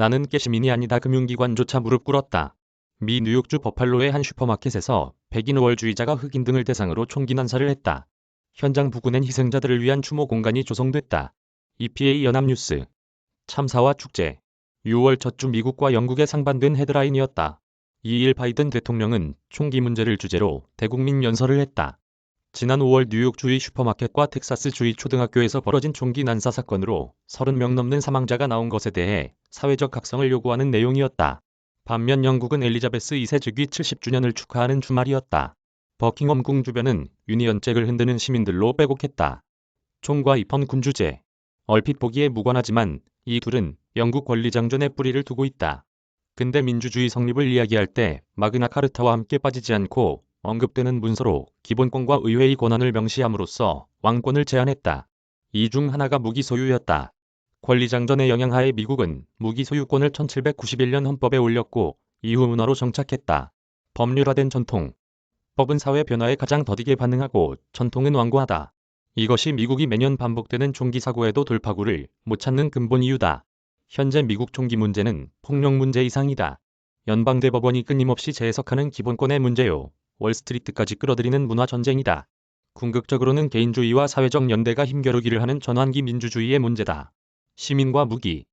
나는 깨시민이 아니다 금융기관조차 무릎 꿇었다. 미 뉴욕주 버팔로의 한 슈퍼마켓에서 백인 우월주의자가 흑인 등을 대상으로 총기 난사를 했다. 현장 부근엔 희생자들을 위한 추모 공간이 조성됐다. EPA 연합뉴스 참사와 축제 6월 첫 주 미국과 영국에 상반된 헤드라인이었다. 2일 바이든 대통령은 총기 문제를 주제로 대국민 연설을 했다. 지난 5월 뉴욕 주의 슈퍼마켓과 텍사스 주의 초등학교에서 벌어진 총기 난사 사건으로 30명 넘는 사망자가 나온 것에 대해 사회적 각성을 요구하는 내용이었다. 반면 영국은 엘리자베스 2세 즉위 70주년을 축하하는 주말이었다. 버킹엄 궁 주변은 유니언잭을 흔드는 시민들로 빼곡했다. 총과 입헌 군주제. 얼핏 보기에 무관하지만 이 둘은 영국 권리장전에 뿌리를 두고 있다. 근대 민주주의 성립을 이야기할 때 마그나 카르타와 함께 빠지지 않고 언급되는 문서로 기본권과 의회의 권한을 명시함으로써 왕권을 제한했다. 이 중 하나가 무기 소유였다. 권리장전의 영향하에 미국은 무기 소유권을 1791년 헌법에 올렸고 이후 문화로 정착했다. 법률화된 전통. 법은 사회 변화에 가장 더디게 반응하고 전통은 완고하다. 이것이 미국이 매년 반복되는 총기 사고에도 돌파구를 못 찾는 근본 이유다. 현재 미국 총기 문제는 폭력 문제 이상이다. 연방대법원이 끊임없이 재해석하는 기본권의 문제요. 월스트리트까지 끌어들이는 문화 전쟁이다. 궁극적으로는 개인주의와 사회적 연대가 힘겨루기를 하는 전환기 민주주의의 문제다. 시민과 무기.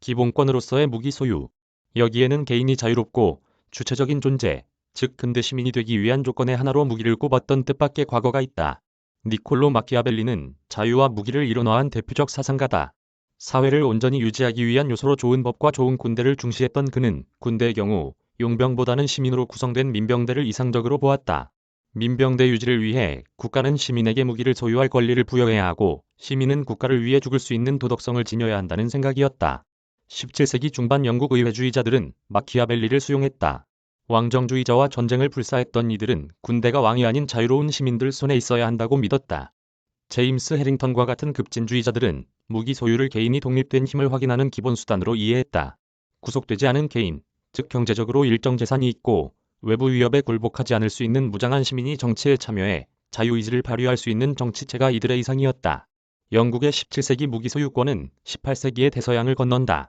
기본권으로서의 무기 소유. 여기에는 개인이 자유롭고 주체적인 존재, 즉 근대 시민이 되기 위한 조건의 하나로 무기를 꼽았던 뜻밖의 과거가 있다. 니콜로 마키아벨리는 자유와 무기를 이론화한 대표적 사상가다. 사회를 온전히 유지하기 위한 요소로 좋은 법과 좋은 군대를 중시했던 그는 군대의 경우 용병보다는 시민으로 구성된 민병대를 이상적으로 보았다. 민병대 유지를 위해 국가는 시민에게 무기를 소유할 권리를 부여해야 하고 시민은 국가를 위해 죽을 수 있는 도덕성을 지녀야 한다는 생각이었다. 17세기 중반 영국 의회주의자들은 마키아벨리를 수용했다. 왕정주의자와 전쟁을 불사했던 이들은 군대가 왕이 아닌 자유로운 시민들 손에 있어야 한다고 믿었다. 제임스 해링턴과 같은 급진주의자들은 무기 소유를 개인이 독립된 힘을 확인하는 기본 수단으로 이해했다. 구속되지 않은 개인, 즉 경제적으로 일정 재산이 있고 외부 위협에 굴복하지 않을 수 있는 무장한 시민이 정치에 참여해 자유의지를 발휘할 수 있는 정치체가 이들의 이상이었다. 영국의 17세기 무기 소유권은 18세기의 대서양을 건넌다.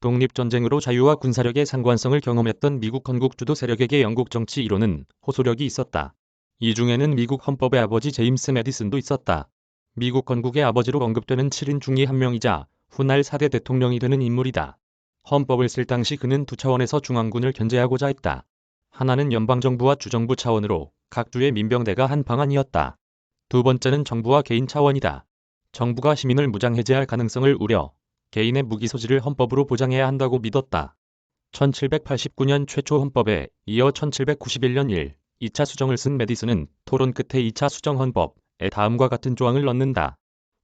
독립전쟁으로 자유와 군사력의 상관성을 경험했던 미국 건국 주도 세력에게 영국 정치 이론은 호소력이 있었다. 이 중에는 미국 헌법의 아버지 제임스 메디슨도 있었다. 미국 건국의 아버지로 언급되는 7인 중의 한 명이자 훗날 4대 대통령이 되는 인물이다. 헌법을 쓸 당시 그는 두 차원에서 중앙군을 견제하고자 했다. 하나는 연방정부와 주정부 차원으로 각 주의 민병대가 한 방안이었다. 두 번째는 정부와 개인 차원이다. 정부가 시민을 무장해제할 가능성을 우려 개인의 무기 소지를 헌법으로 보장해야 한다고 믿었다. 1789년 최초 헌법에 이어 1791년 1, 2차 수정을 쓴 메디슨은 토론 끝에 2차 수정 헌법에 다음과 같은 조항을 넣는다.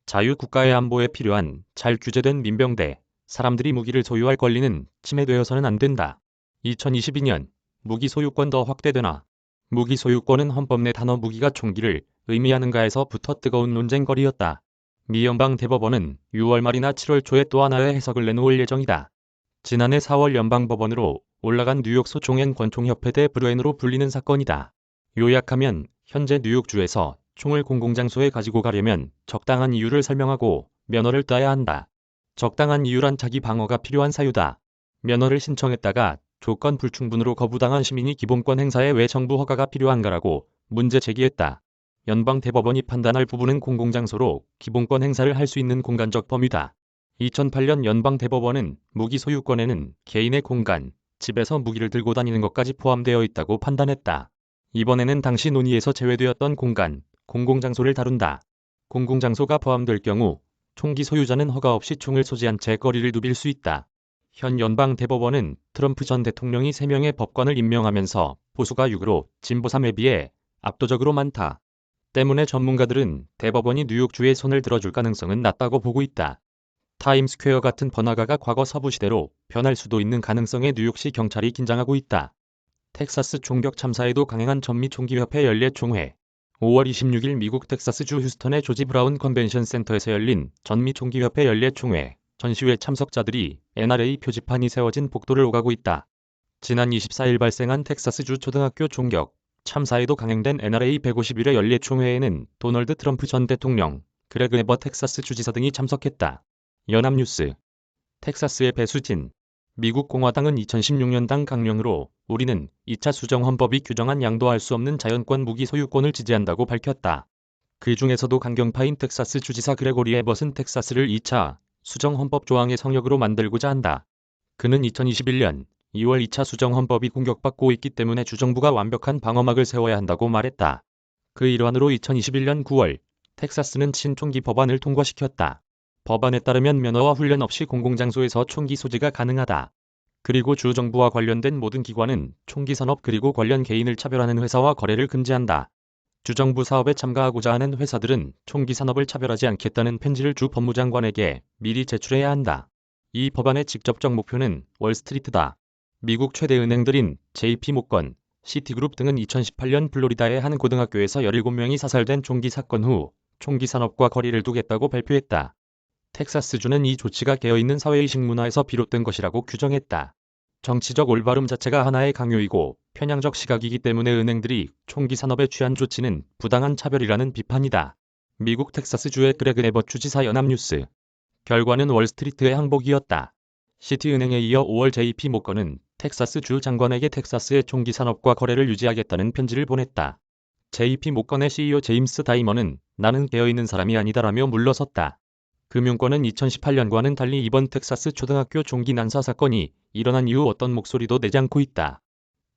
자유국가의 안보에 필요한 잘 규제된 민병대, 사람들이 무기를 소유할 권리는 침해되어서는 안 된다. 2022년 무기 소유권 더 확대되나 무기 소유권은 헌법 내 단어 무기가 총기를 의미하는가에서부터 뜨거운 논쟁거리였다. 미 연방 대법원은 6월 말이나 7월 초에 또 하나의 해석을 내놓을 예정이다. 지난해 4월 연방 법원으로 올라간 뉴욕 소총엔 권총협회 대 브루엔으로 불리는 사건이다. 요약하면 현재 뉴욕주에서 총을 공공장소에 가지고 가려면 적당한 이유를 설명하고 면허를 따야 한다. 적당한 이유란 자기 방어가 필요한 사유다. 면허를 신청했다가 조건 불충분으로 거부당한 시민이 기본권 행사에 왜 정부 허가가 필요한가라고 문제 제기했다. 연방 대법원이 판단할 부분은 공공장소로 기본권 행사를 할 수 있는 공간적 범위다. 2008년 연방 대법원은 무기 소유권에는 개인의 공간, 집에서 무기를 들고 다니는 것까지 포함되어 있다고 판단했다. 이번에는 당시 논의에서 제외되었던 공간, 공공장소를 다룬다. 공공장소가 포함될 경우 총기 소유자는 허가 없이 총을 소지한 채 거리를 누빌 수 있다. 현 연방 대법원은 트럼프 전 대통령이 3명의 법관을 임명하면서 보수가 6으로 진보 3에 비해 압도적으로 많다. 때문에 전문가들은 대법원이 뉴욕주의 손을 들어줄 가능성은 낮다고 보고 있다. 타임스퀘어 같은 번화가가 과거 서부시대로 변할 수도 있는 가능성에 뉴욕시 경찰이 긴장하고 있다. 텍사스 총격 참사에도 강행한 전미 총기협회 연례 총회 5월 26일 미국 텍사스주 휴스턴의 조지 브라운 컨벤션 센터에서 열린 전미 총기협회 연례 총회 전시회 참석자들이 NRA 표지판이 세워진 복도를 오가고 있다. 지난 24일 발생한 텍사스주 초등학교 총격 참사에도 강행된 NRA 151회 연례 총회에는 도널드 트럼프 전 대통령, 그레그 에버 텍사스 주지사 등이 참석했다. 연합뉴스 텍사스의 배수진 미국 공화당은 2016년 당 강령으로 우리는 2차 수정 헌법이 규정한 양도할 수 없는 자연권 무기 소유권을 지지한다고 밝혔다. 그 중에서도 강경파인 텍사스 주지사 그레고리 에벗은 텍사스를 2차 수정 헌법 조항의 성역으로 만들고자 한다. 그는 2021년 2월 2차 수정 헌법이 공격받고 있기 때문에 주정부가 완벽한 방어막을 세워야 한다고 말했다. 그 일환으로 2021년 9월 텍사스는 친총기 법안을 통과시켰다. 법안에 따르면 면허와 훈련 없이 공공장소에서 총기 소지가 가능하다. 그리고 주 정부와 관련된 모든 기관은 총기 산업 그리고 관련 개인을 차별하는 회사와 거래를 금지한다. 주정부 사업에 참가하고자 하는 회사들은 총기 산업을 차별하지 않겠다는 편지를 주 법무장관에게 미리 제출해야 한다. 이 법안의 직접적 목표는 월스트리트다. 미국 최대 은행들인 JP모건, 시티그룹 등은 2018년 플로리다의 한 고등학교에서 17명이 사살된 총기 사건 후 총기 산업과 거리를 두겠다고 발표했다. 텍사스주는 이 조치가 깨어있는 사회의식 문화에서 비롯된 것이라고 규정했다. 정치적 올바름 자체가 하나의 강요이고 편향적 시각이기 때문에 은행들이 총기 산업에 취한 조치는 부당한 차별이라는 비판이다. 미국 텍사스주의 그레그 에버 주지사 연합뉴스. 결과는 월스트리트의 항복이었다. 시티은행에 이어 5월 JP 모건은 텍사스 주 장관에게 텍사스의 총기 산업과 거래를 유지하겠다는 편지를 보냈다. JP 모건의 CEO 제임스 다이머는 나는 깨어있는 사람이 아니다라며 물러섰다. 금융권은 2018년과는 달리 이번 텍사스 초등학교 총기 난사 사건이 일어난 이후 어떤 목소리도 내지 않고 있다.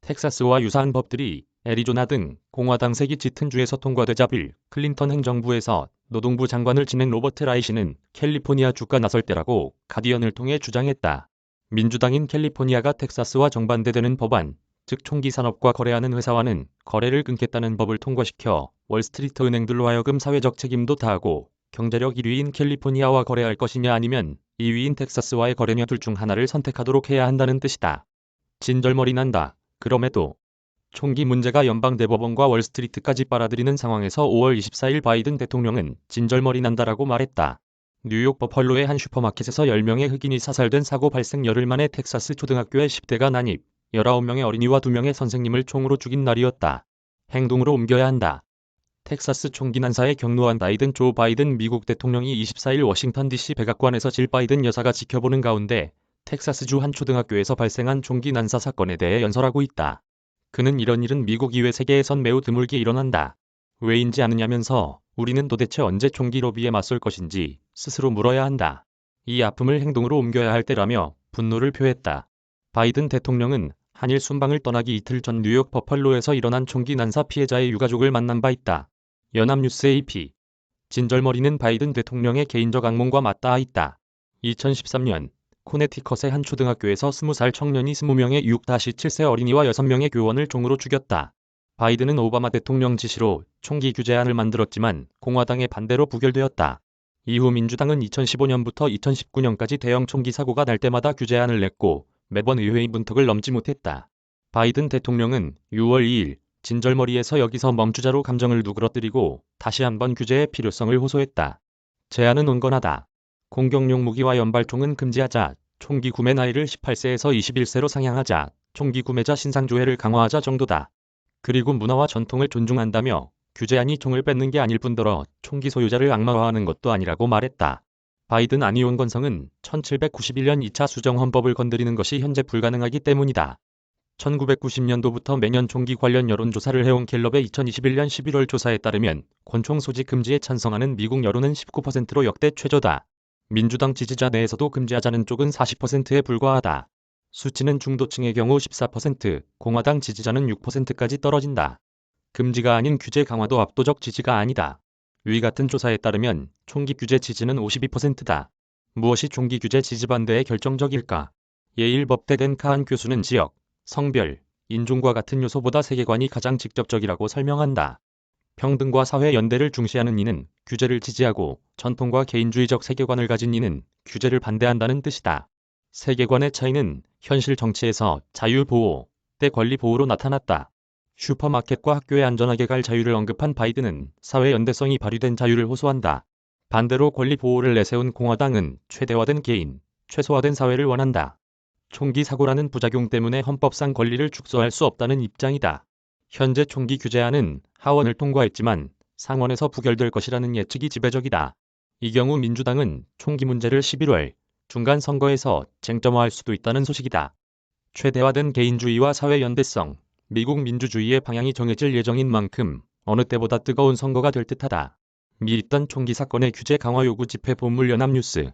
텍사스와 유사한 법들이 애리조나 등 공화당 색이 짙은 주에서 통과되자 빌 클린턴 행정부에서 노동부 장관을 지낸 로버트 라이시는 캘리포니아 주가 나설 때라고 가디언을 통해 주장했다. 민주당인 캘리포니아가 텍사스와 정반대되는 법안, 즉 총기 산업과 거래하는 회사와는 거래를 끊겠다는 법을 통과시켜 월스트리트 은행들로 하여금 사회적 책임도 다하고 경제력 1위인 캘리포니아와 거래할 것이냐 아니면 2위인 텍사스와의 거래냐 둘 중 하나를 선택하도록 해야 한다는 뜻이다. 진절머리 난다. 그럼에도 총기 문제가 연방 대법원과 월스트리트까지 빨아들이는 상황에서 5월 24일 바이든 대통령은 진절머리 난다라고 말했다. 뉴욕 버펄로의 한 슈퍼마켓에서 10명의 흑인이 사살된 사고 발생 열흘 만에 텍사스 초등학교에 10대가 난입, 19명의 어린이와 2명의 선생님을 총으로 죽인 날이었다. 행동으로 옮겨야 한다. 텍사스 총기 난사에 경로한 바이든 조 바이든 미국 대통령이 24일 워싱턴 DC 백악관에서 질 바이든 여사가 지켜보는 가운데 텍사스주 한 초등학교에서 발생한 총기 난사 사건에 대해 연설하고 있다. 그는 이런 일은 미국 이외 세계에선 매우 드물게 일어난다. 왜인지 아느냐면서 우리는 도대체 언제 총기 로비에 맞설 것인지 스스로 물어야 한다. 이 아픔을 행동으로 옮겨야 할 때라며 분노를 표했다. 바이든 대통령은 한일 순방을 떠나기 이틀 전 뉴욕 버펄로에서 일어난 총기 난사 피해자의 유가족을 만난 바 있다. 연합뉴스 AP 진절머리는 바이든 대통령의 개인적 악몽과 맞닿아 있다. 2013년 코네티컷의 한 초등학교에서 20살 청년이 20명의 6-7세 어린이와 6명의 교원을 총으로 죽였다. 바이든은 오바마 대통령 지시로 총기 규제안을 만들었지만 공화당의 반대로 부결되었다. 이후 민주당은 2015년부터 2019년까지 대형 총기 사고가 날 때마다 규제안을 냈고 매번 의회의 문턱을 넘지 못했다. 바이든 대통령은 6월 2일 진절머리에서 여기서 멈추자로 감정을 누그러뜨리고 다시 한번 규제의 필요성을 호소했다. 제안은 온건하다. 공격용 무기와 연발총은 금지하자, 총기 구매 나이를 18세에서 21세로 상향하자, 총기 구매자 신상조회를 강화하자 정도다. 그리고 문화와 전통을 존중한다며 규제안이 총을 뺏는 게 아닐 뿐더러 총기 소유자를 악마화하는 것도 아니라고 말했다. 바이든 안희원 건성은 1791년 2차 수정 헌법을 건드리는 것이 현재 불가능하기 때문이다. 1990년도부터 매년 총기 관련 여론조사를 해온 갤럽의 2021년 11월 조사에 따르면 권총 소지 금지에 찬성하는 미국 여론은 19%로 역대 최저다. 민주당 지지자 내에서도 금지하자는 쪽은 40%에 불과하다. 수치는 중도층의 경우 14%, 공화당 지지자는 6%까지 떨어진다. 금지가 아닌 규제 강화도 압도적 지지가 아니다. 위 같은 조사에 따르면 총기 규제 지지는 52%다. 무엇이 총기 규제 지지 반대의 결정적일까? 예일법대 덴 카한 교수는 지역, 성별, 인종과 같은 요소보다 세계관이 가장 직접적이라고 설명한다. 평등과 사회 연대를 중시하는 이는 규제를 지지하고 전통과 개인주의적 세계관을 가진 이는 규제를 반대한다는 뜻이다. 세계관의 차이는 현실 정치에서 자유보호, 때 권리보호로 나타났다. 슈퍼마켓과 학교에 안전하게 갈 자유를 언급한 바이든은 사회 연대성이 발휘된 자유를 호소한다. 반대로 권리보호를 내세운 공화당은 최대화된 개인, 최소화된 사회를 원한다. 총기 사고라는 부작용 때문에 헌법상 권리를 축소할 수 없다는 입장이다. 현재 총기 규제안은 하원을 통과했지만 상원에서 부결될 것이라는 예측이 지배적이다. 이 경우 민주당은 총기 문제를 11월 중간 선거에서 쟁점화할 수도 있다는 소식이다. 최대화된 개인주의와 사회 연대성, 미국 민주주의의 방향이 정해질 예정인 만큼 어느 때보다 뜨거운 선거가 될 듯하다. 미 일단 총기 사건의 규제 강화 요구 집회 본물 연합뉴스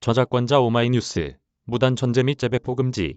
저작권자 오마이뉴스 무단 전제 및 재배포 금지